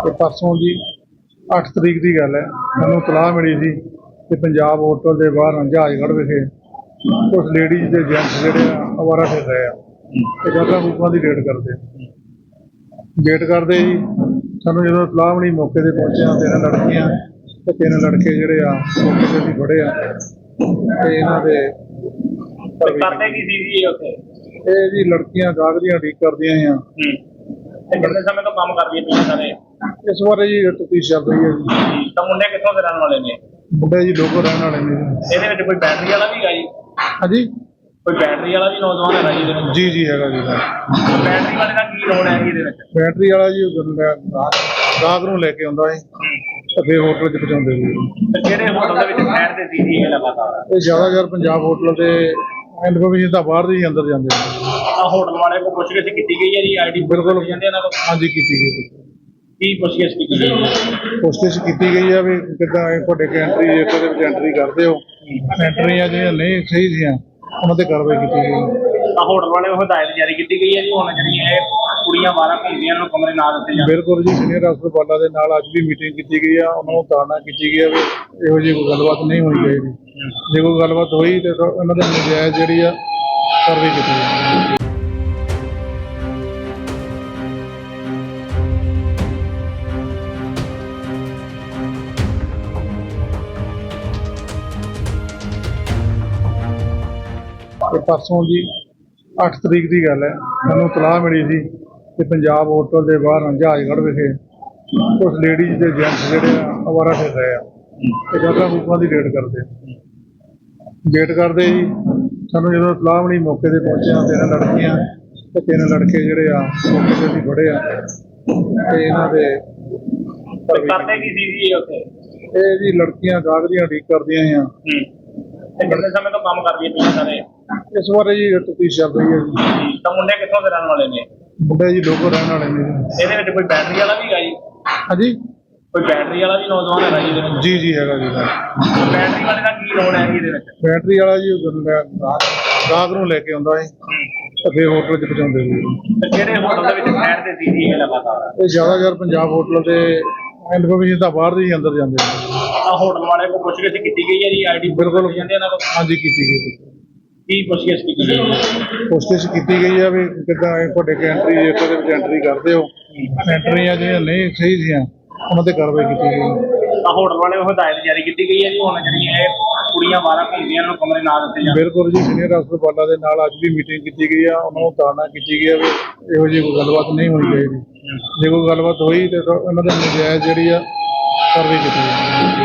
ਤੇ ਪਰਸੋਂ ਜੀ 8 ਤਰੀਕ ਦੀ ਗੱਲ ਹੈ ਮੈਨੂੰ ਤਲਾਹ ਮਿਲੀ ਸੀ ਕਿ ਪੰਜਾਬ ਹੋਟਲ ਦੇ ਬਾਹਰ ਜਹਾਜ਼ਗੜ੍ਹ ਵਿਖੇ ਕੁਝ ਲੇਡੀਜ਼ ਤੇ ਜੈਂਟਸ ਜਿਹੜੇ ਆ ਅਵਾਰਾ ਫਿਰ ਰਹੇ ਆ। ਤੇ ਜਗ੍ਹਾ ਰੂਪਾਂ ਦੀ ਰੇਡ ਕਰਦੇ ਗੇਟ ਕਰਦੇ ਜੀ ਸਾਨੂੰ ਜਦੋਂ ਤਲਾਹ ਮਿਲੀ ਮੌਕੇ ਤੇ ਪਹੁੰਚਿਆ ਤਿੰਨ ਲੜਕੀਆਂ ਤੇ ਤਿੰਨ ਲੜਕੇ ਜਿਹੜੇ ਆ ਮੌਕੇ ਤੇ ਅਸੀਂ ਫੜੇ ਆ ਤੇ ਇਹਨਾਂ ਦੇ ਤੇ ਕਰਦੇ ਕੀ ਸੀ ਜੀ ਉੱਥੇ? ਇਹ ਜੀ ਲੜਕੀਆਂ ਕਾਗਜ਼ੀਆਂ ਠੀਕ ਕਰਦੀਆਂ ਆ। ਹੂੰ। ਤੇ ਕਿੰਨੇ ਸਮੇਂ ਤੋਂ ਕੰਮ ਕਰਦੀਆਂ ਪਈਆਂ ਸਾਰੇ ਇਸ ਬਾਰੇ ਜੀ ਤਫਤੀਸ਼ ਚੱਲ ਰਹੀ ਹੈ ਜੀ। ਤਾਂ ਮੁੰਡੇ ਕਿੱਥੋਂ ਦੇ ਰਹਿਣ ਵਾਲੇ ਨੇ? ਮੁੰਡੇ ਜੀ ਲੋਕੋ ਰਹਿਣ ਵਾਲੇ ਨੇ ਜੀ। ਇਹਦੇ ਵਿੱਚ ਕੋਈ ਬੈਟਰੀ ਵਾਲਾ ਵੀ ਹੈਗਾ ਜੀ? ਹਾਂਜੀ? ਕੋਈ ਬੈਟਰੀ ਵਾਲਾ ਵੀ ਨੌਜਵਾਨ ਹੈਗਾ ਜੀ ਇਹਦੇ ਵਿੱਚ? ਜੀ ਜੀ ਹੈਗਾ ਜੀ ਬੈਟਰੀ ਵਾਲੇ ਦਾ ਕੀ ਲੋੜ ਹੈ ਜੀ ਇਹਦੇ ਵਿੱਚ? ਬੈਟਰੀ ਵਾਲਾ ਜੀ ਉਹ ਗਾਹਕ ਗਾਹਕ ਨੂੰ ਲੈ ਕੇ ਆਉਂਦਾ ਹੈ। ਤੇ ਫਿਰ ਹੋਟਲ 'ਚ ਪਹੁੰਚਾਉਂਦੇ ਜੀ ਤੇ ਕਿਹੜੇ ਹੋਟਲ ਦੇ ਵਿੱਚ ਠਹਿਰਦੇ ਸੀ ਜੀ ਇਹ ਲਗਾਤਾਰ? ਇਹ ਜ਼ਿਆਦਾਤਰ ਪੰਜਾਬ ਹੋਟਲ ਦੇ ਇਨਫੋਰਮੇਸ਼ਨ ਤਾਂ ਬਾਹਰ ਦੇ ਹੀ ਅੰਦਰ ਜਾਂਦੇ ਨੇ। ਆ ਹੋਟਲ ਵਾਲੇ ਕੋ ਪੁੱਛਗਿੱਛ ਕੀਤੀ ਗਈ ਹੈ ਜੀ? ਆਈਡੀ ਬਿਲਕੁਲ। ਜਾਂਦੇ ਇਹਨਾਂ ਕੋਲ? ਹਾਂਜੀ ਕੀਤੀ ਗਈ ਕੀ ਪੁੱਛਗਿੱਛ ਕੀਤੀ ਗਈ? ਹੈ ਕੋਸ਼ਿਸ਼ ਕੀਤੀ ਗਈ ਹੈ ਵੀ ਕਿੱਦਾਂ ਇਹ ਤੁਹਾਡੇ ਐਂਟਰੀ ਜੇ ਦੇ ਵਿੱਚ ਐਂਟਰੀ ਕਰਦੇ ਹੋ। ਐਂਟਰੀਆਂ ਜਿਹੜੀਆਂ ਨਹੀਂ ਸਹੀ ਸੀਆਂ ਉਹਨਾਂ ਤੇ ਕਾਰਵਾਈ ਕੀਤੀ ਗਈ। ਆ ਹੋਟਲ ਵਾਲੇ ਨੂੰ ਹਦਾਇਤ ਜਾਰੀ ਕੀਤੀ ਗਈ ਹੈ ਜੀ ਹੁਣ ਜਿਹੜੀਆਂ ਇਹ ਕੁੜੀਆਂ ਬਾਹਰ ਘੁੰਮਦੀਆਂ ਨੂੰ ਕਮਰੇ ਨਾ ਦਿੱਤੇ ਜਾਣ। ਬਿਲਕੁਲ ਜੀ ਸੀਨੀਅਰ ਅਫਸਰ ਬਾਲਾ ਦੇ ਨਾਲ ਅੱਜ ਵੀ ਮੀਟਿੰਗ ਕੀਤੀ ਗਈ ਆ। ਉਹਨਾਂ ਨੂੰ ਤਾੜਨਾ ਕੀਤੀ ਗਈ ਆ ਵੀ ਇਹੋ ਜਿਹੀ ਕੋਈ ਗੱਲਬਾਤ ਨਹੀਂ ਹੋਣੀ ਚਾਹੀਦੀ। ਜੇ ਕੋਈ ਗੱਲਬਾਤ ਹੋਈ ਤੇ ਤਾਂ ਉਹਨਾਂ ਦੇ ਨਜਾਇਜ਼ ਜਿਹੜੀ ਆ ਕਾਰਵਾਈ ਕੀਤੀ ਜਾਵੇ ਤੇ ਪਰਸੋਂ ਜੀ 8 ਤਰੀਕ ਦੀ ਗੱਲ ਹੈ। ਮੈਨੂੰ ਤਲਾਹ ਮਿਲੀ ਸੀ ਕਿ ਪੰਜਾਬ ਹੋਟਲ ਦੇ ਬਾਹਰ ਜਹਾਜ਼ਗੜ੍ਹ ਵਿਖੇ ਕੁਝ ਲੇਡੀਜ਼ ਤੇ ਜੈਂਟਸ ਜਿਹੜੇ ਅਵਾਰਾ ਫਿਰ ਰਹੇ ਆ। ਤੇ ਜਗ੍ਹਾ ਰੂਪਾਂ ਦੀ ਰੇਡ ਕਰਦੇ ਗੇਟ ਕਰਦੇ ਜੀ ਸਾਨੂੰ ਜਦੋਂ ਤਲਾਹ ਮਿਲੀ ਮੌਕੇ ਤੇ ਪਹੁੰਚਿਆ ਤਿੰਨ ਲੜਕੀਆਂ ਤੇ ਤਿੰਨ ਲੜਕੇ ਜਿਹੜੇ ਆ ਮੌਕੇ ਤੇ ਅਸੀਂ ਫੜੇ ਆ। ਤੇ ਇਹਨਾਂ ਦੇ ਤੇ ਕਰਦੇ ਕੀ ਸੀ ਜੀ ਉੱਥੇ? ਇਹ ਜੀ ਲੜਕੀਆਂ ਕਾਗਜ਼ੀਆਂ ਠੀਕ ਕਰਦੀਆਂ ਆ। ਹੂੰ। ਤੇ ਕਿੰਨੇ ਸਮੇਂ ਤੋਂ ਕੰਮ ਕਰਦੀਆਂ ਪਈਆਂ ਸਾਰੇ ਇਸ ਬਾਰੇ ਜੀ ਤਫਤੀਸ਼ ਚੱਲ ਰਹੀ ਹੈ ਜੀ। ਤਾਂ ਮੁੰਡੇ ਕਿੱਥੋਂ ਦੇ ਰਹਿਣ ਵਾਲੇ ਨੇ? ਮੁੰਡੇ ਜੀ ਲੋਕੋ ਰਹਿਣ ਵਾਲੇ ਨੇ ਜੀ। ਇਹਦੇ ਵਿੱਚ ਕੋਈ ਬੈਟਰੀ ਵਾਲਾ ਵੀ ਹੈਗਾ ਜੀ? ਹਾਂਜੀ? ਕੋਈ ਬੈਟਰੀ ਵਾਲਾ ਵੀ ਨੌਜਵਾਨ ਹੈਗਾ ਜੀ ਇਹਦੇ ਵਿੱਚ? ਜੀ ਜੀ ਹੈਗਾ ਜੀ ਬੈਟਰੀ ਵਾਲੇ ਦਾ ਕੀ ਲੋੜ ਹੈ ਜੀ ਇਹਦੇ ਵਿੱਚ? ਬੈਟਰੀ ਵਾਲਾ ਜੀ ਉਹ ਗਾਹਕ ਗਾਹਕ ਨੂੰ ਲੈ ਕੇ ਆਉਂਦਾ ਹੈ। ਤੇ ਫਿਰ ਹੋਟਲ 'ਚ ਪਹੁੰਚਾਉਂਦੇ ਜੀ। ਤੇ ਕਿਹੜੇ ਹੋਟਲ ਦੇ ਵਿੱਚ ਠਹਿਰਦੇ ਸੀ ਜੀ ਇਹ ਲਗਾਤਾਰ? ਇਹ ਜ਼ਿਆਦਾਤਰ ਪੰਜਾਬ ਹੋਟਲ ਦੇ ਇਨਫੋਰਮੇਸ਼ਨ ਤਾਂ ਬਾਹਰ ਦੇ ਹੀ ਅੰਦਰ ਜਾਂਦੇ ਨੇ। ਆ ਹੋਟਲ ਵਾਲੇ ਕੋ ਪੁੱਛਗਿੱਛ ਕੀਤੀ ਗਈ ਹੈ ਜੀ? ਆਈਡੀ ਬਿਲਕੁਲ। ਜਾਂਦੇ ਇਹਨਾਂ ਕੋਲ? ਹਾਂਜੀ ਕੀਤੀ ਗਈ ਕੀ ਪੁੱਛਗਿੱਛ ਕੀਤੀ ਗਈ ਹੈ? ਕੋਸ਼ਿਸ਼ ਕੀਤੀ ਗਈ ਹੈ ਵੀ ਕਿੱਦਾਂ ਇਹ ਤੁਹਾਡੇ ਐਂਟਰੀ ਜੇ ਦੇ ਵਿੱਚ ਐਂਟਰੀ ਕਰਦੇ ਹੋ ਐਂਟਰੀਆਂ ਜਿਹੜੀਆਂ ਨਹੀਂ ਸਹੀ ਸੀਆਂ ਉਹਨਾਂ ਤੇ ਕਾਰਵਾਈ ਕੀਤੀ ਗਈ ਆ। ਹੋਟਲ ਵਾਲੇ ਨੂੰ ਹਦਾਇਤ ਜਾਰੀ ਕੀਤੀ ਗਈ ਹੈ ਜੀ ਹੁਣ ਜਿਹੜੀਆਂ ਇਹ ਕੁੜੀਆਂ ਬਾਹਰ ਘੁੰਮਦੀਆਂ ਇਹਨਾਂ ਨੂੰ ਕਮਰੇ ਨਾ ਦਿੱਤੇ ਜਾਣ। ਬਿਲਕੁਲ ਜੀ ਸੀਨੀਅਰ ਅਫਸਰ ਬਾਲਾ ਦੇ ਨਾਲ ਅੱਜ ਵੀ ਮੀਟਿੰਗ ਕੀਤੀ ਗਈ ਆ ਉਹਨਾਂ ਨੂੰ ਤਾੜਨਾ ਕੀਤੀ ਗਈ ਆ ਵੀ ਇਹੋ ਜਿਹੀ ਕੋਈ ਗੱਲਬਾਤ ਨਹੀਂ ਹੋਣੀ ਚਾਹੀਦੀ। ਜੇ ਕੋਈ ਗੱਲਬਾਤ ਹੋਈ ਤੇ ਤਾਂ ਉਹਨਾਂ ਦੇ ਨਜਾਇਜ਼ ਜਿਹੜੀ ਆ ਕਾਰਵਾਈ ਕੀਤੀ ਜਾਵੇ